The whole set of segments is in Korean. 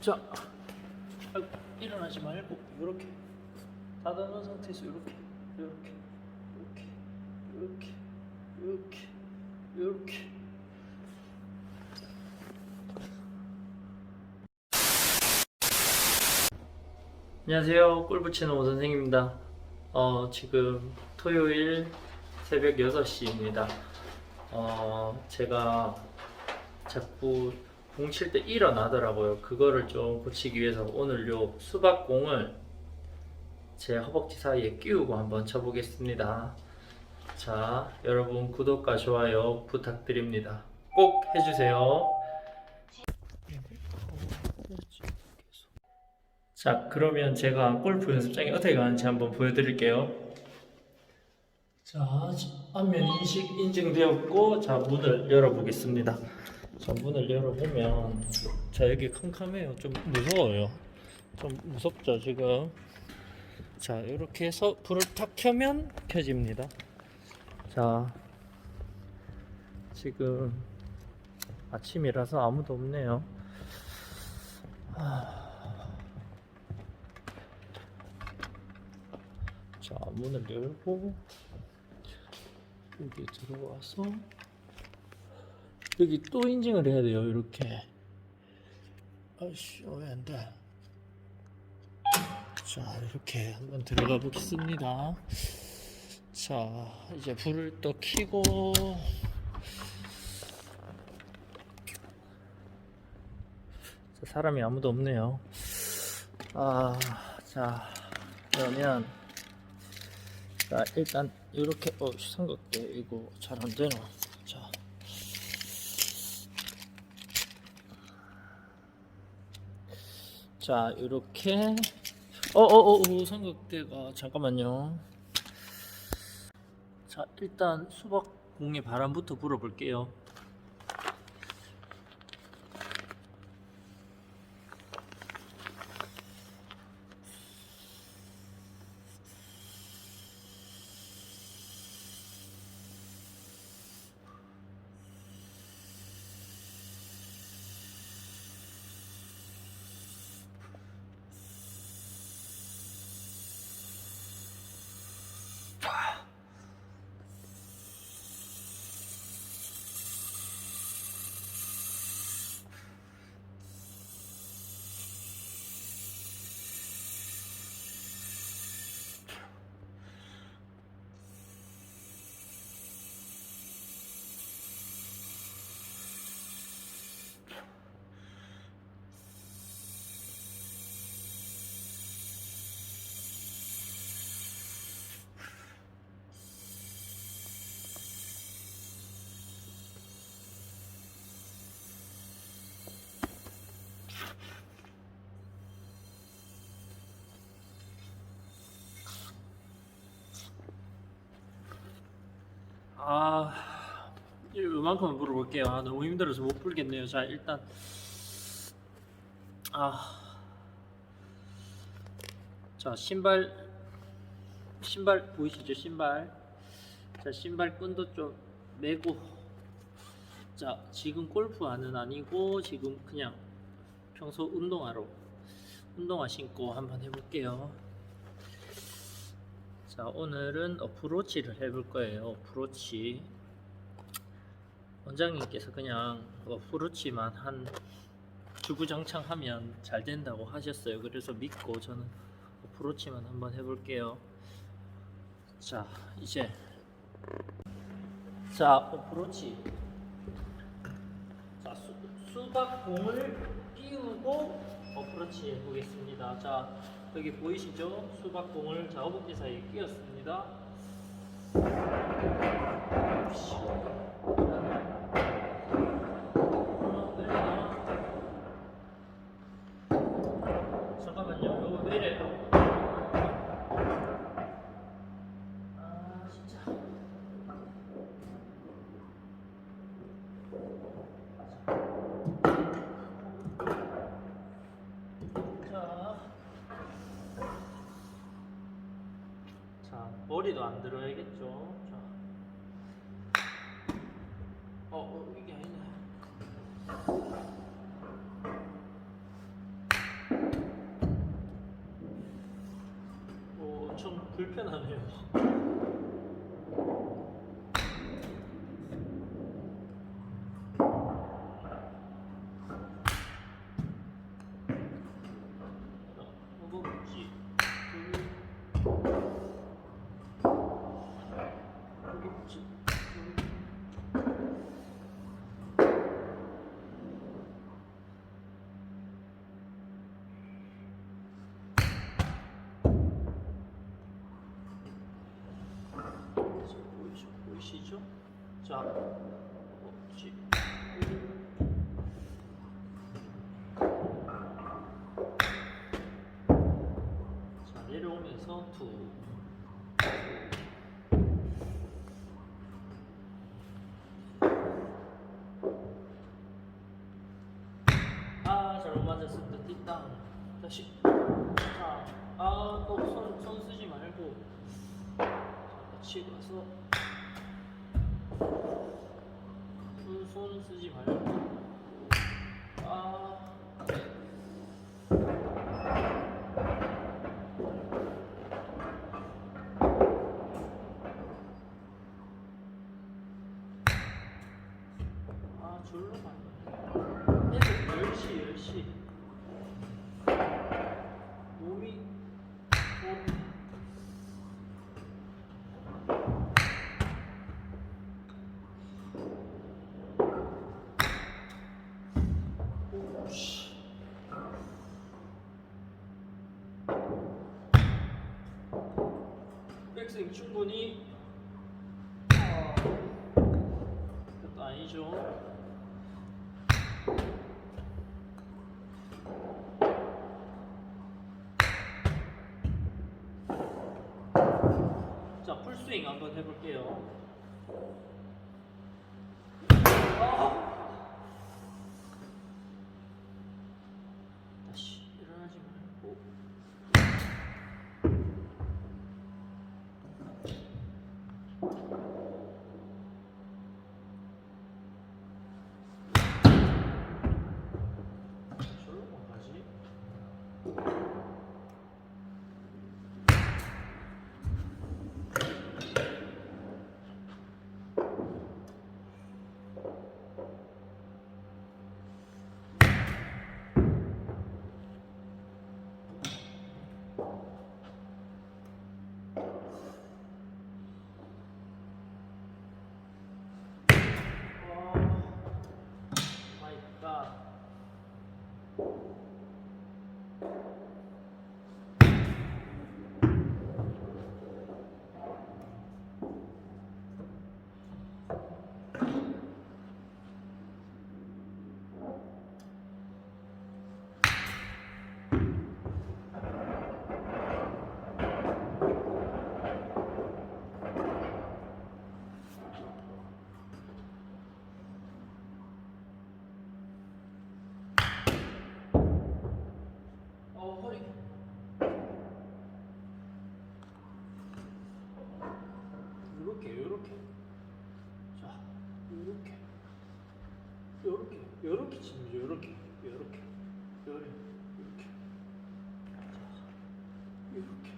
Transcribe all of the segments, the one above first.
자, 아이고, 일어나지 말고 이렇게 닫아놓은 상태에서 이렇게, 이렇게, 이렇게, 이렇게, 이렇게, 이렇게. 안녕하세요. 골프치는 오 선생입니다. 어, 지금 토요일 새벽 6시입니다. 어, 제가 자꾸 공 칠 때 일어나더라고요. 그거를 좀 고치기 위해서 오늘 요 수박공을 제 허벅지 사이에 끼우고 한번 쳐보겠습니다. 자, 여러분 구독과 좋아요 부탁드립니다. 꼭 해주세요. 자, 그러면 제가 골프 연습장이 어떻게 가는지 한번 보여드릴게요. 자, 안면 인식 인증되었고, 자, 문을 열어보겠습니다. 자, 문을 열어보면, 자, 여기 캄캄해요. 좀 무서워요. 좀 무섭죠, 지금. 자, 이렇게 해서 불을 탁 켜면 켜집니다. 자, 지금 아침이라서 아무도 없네요. 자, 문을 열고 여기 들어와서 여기 또 인증을 해야 돼요. 이렇게. 아씨, 왜 안 돼? 자, 이렇게 한번 들어가 보겠습니다. 자, 이제 불을 또 켜고 자, 사람이 아무도 없네요. 아, 자, 그러면 자 일단 이렇게 어 삼각대 이거 잘 안 되나 자 자, 이렇게 어어어 삼각대가 잠깐만요. 자, 일단 수박 공에 바람부터 불어볼게요. 아, 이 음악만 불어볼게요. 아, 너무 힘들어서 못 불겠네요. 자, 일단 아, 자 신발 신발 보이시죠? 신발. 자, 신발 끈도 좀 매고. 자, 지금 골프화는 아니고 지금 그냥 평소 운동화로 운동화 신고 한번 해볼게요. 자 오늘은 어프로치를 해볼 거예요. 어프로치. 원장님께서 그냥 어프로치만 한 주구장창 하면 잘 된다고 하셨어요. 그래서 믿고 저는 어프로치만 한번 해볼게요. 자 이제. 자 어프로치. 자 수, 수박공을 띄우고 어프로치 해보겠습니다. 자 여기 보이시죠? 수박공을 작업기 사이에 끼웠습니다. 잠깐만요. 왜 이래요? 불편하네요. 자, 허벅지 둘, 허벅지 둘. 보이시, 보이시죠? 자, 허벅지 자, 내려오면서 두 아, 잘못 맞았습니다. 뒷땅. 다시. 자, 아, 또 손, 손 쓰지 말고. 자, 치고 가서. 손, 손 쓰지 백스윙 충분히. 아, 그것도 아니죠. 자, 풀스윙 한번 해볼게요. 아! 다시 일어나지 말고. 저런 가지? 와, 마이 갓. 어, 허리. 요렇게, 요렇게. 자, 요렇게. 요렇게, 요렇게 치면 돼, 요렇게, 요렇게. 요렇게. 자, 요렇게.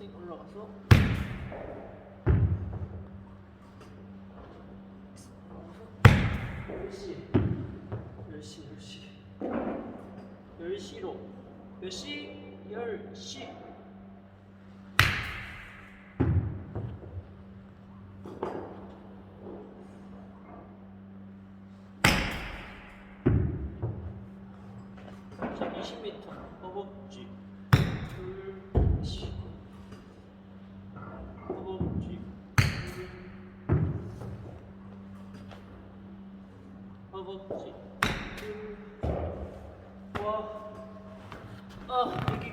생 올라가서 열시 열시 열시 열시로 열시? 열시. 자 20m 허벅지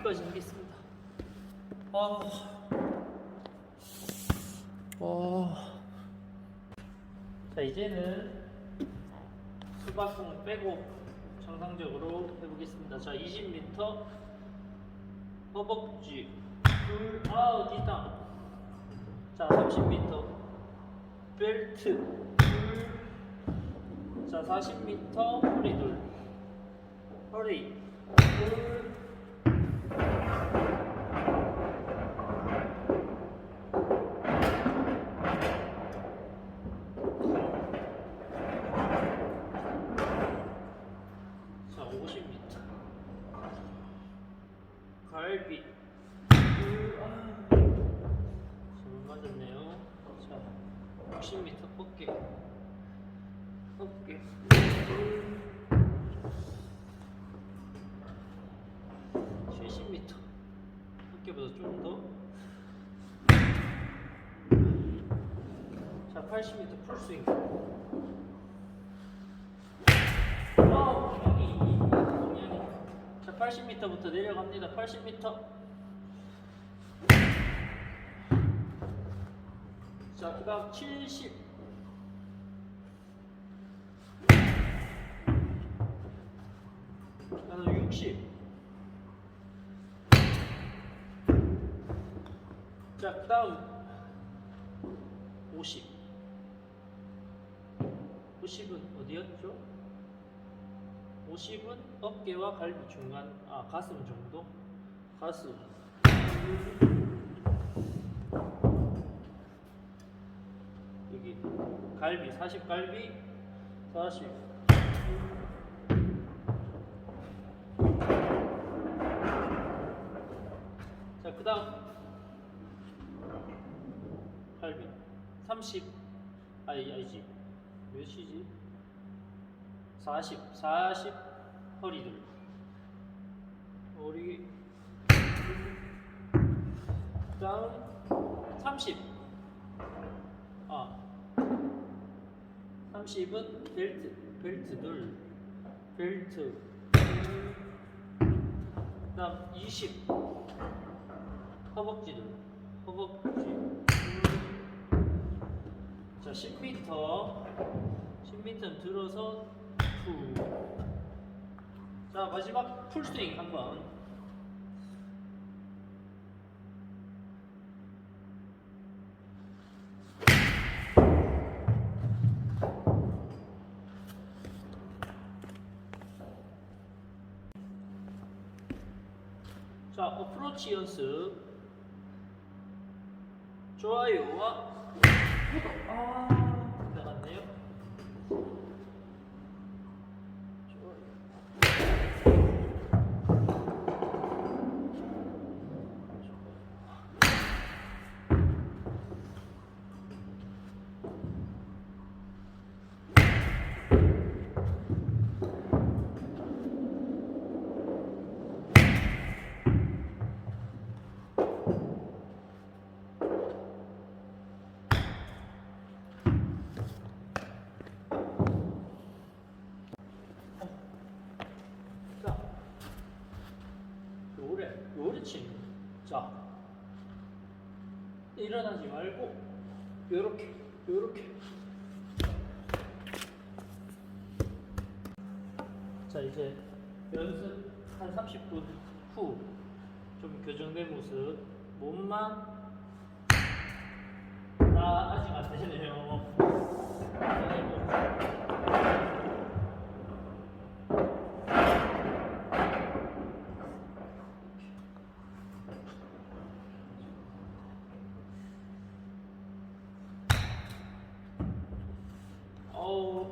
여기까지 하겠습니다. 아, 아. 자 이제는 수박공을 빼고 정상적으로 해보겠습니다. 자 20m 허벅지 둘, 아 어디다? 자 30m 벨트 둘, 자 40m 허리 둘, 허리 둘. 자, 50m. 갈비. 둘, 아. 잘못 맞았네요. 자, 60m 어깨. 어깨. 둘. 70m. 어깨보다 좀 더. 자, 80m 풀스윙. 공이. 자, 80m부터 내려갑니다. 80m. 자, 그 다음 70. 그 다음 60. 자, 그 다음 50. 50은 어디였죠? 50은 어깨와 갈비 중간, 아 가슴 정도? 가슴. 갈비, 40 갈비, 40. 자, 그 다음 갈비. 30 아니 아니지. 몇이지? 40 40 허리들. 허리. 다음 30 아 30은 벨트 벨트들 벨트. 그 다음 20 허벅지들 허벅지. 자 10m 10m는 들어서 푸자 마지막 풀스윙 한번 어프로치 연습. 좋아요와 구독. 아 요래, 요래 치는 거. 자, 일어나지 말고, 요렇게, 요렇게. 자, 이제 연습 한 30분 후, 좀 교정된 모습, 몸만, 아, 아직 안 되네요. 아이고.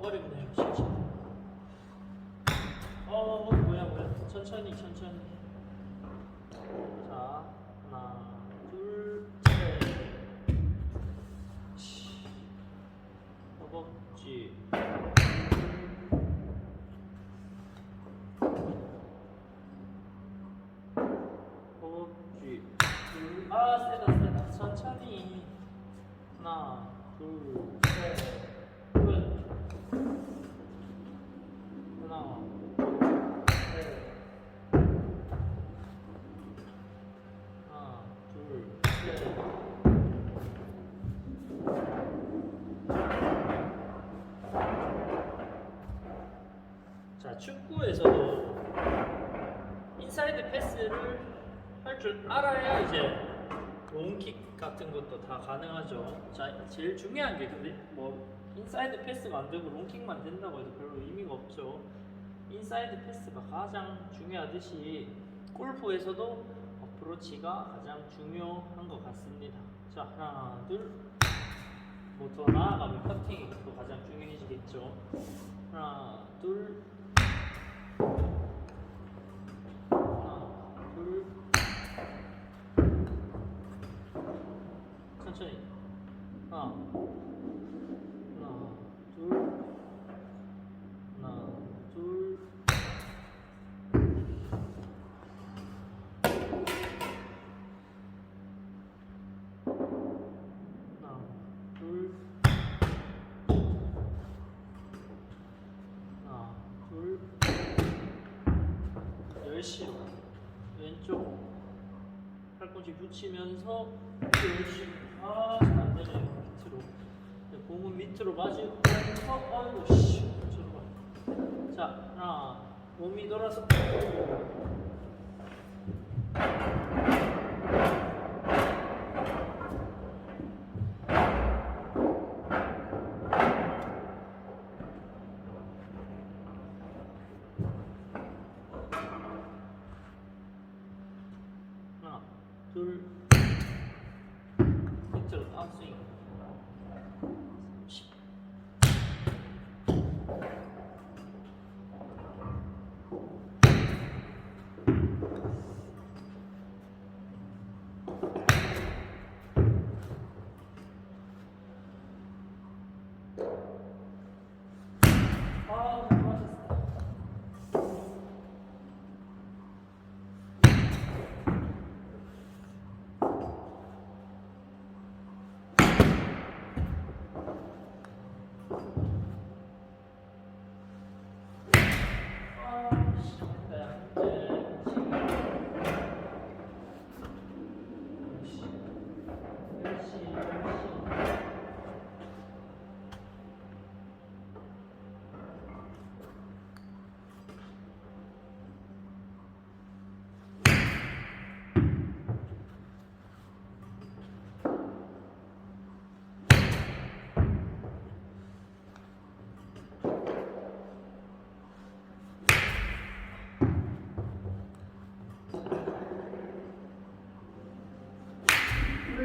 어우 어렵네요 진짜 어 뭐야 뭐야. 천천히 천천히 알아야 이제 롱킥 같은 것도 다 가능하죠. 자, 제일 중요한 게 근데 뭐 인사이드 패스가 안 되고 롱킥만 된다고 해도 별로 의미가 없죠. 인사이드 패스가 가장 중요하듯이 골프에서도 어프로치가 가장 중요한 것 같습니다. 자, 하나, 둘. 뭐더 나아가면 퍼팅이 또 가장 중요해지겠죠. 하나, 둘. 하나, 둘. 천천히. 하나, 하나, 둘. 하나, 둘. 하나, 둘. 하나, 둘. 열심히 왼쪽 팔꿈치 붙이면서 열심히 아, 잘안 되네. 밑으로. 네, 공은 밑으로 맞으면서 아이고 씨. 저로 가. 자 하나 몸이 돌아서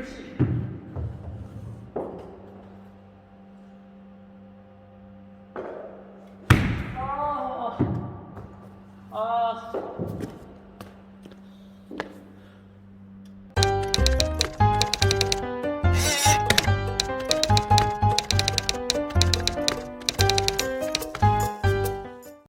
그렇지.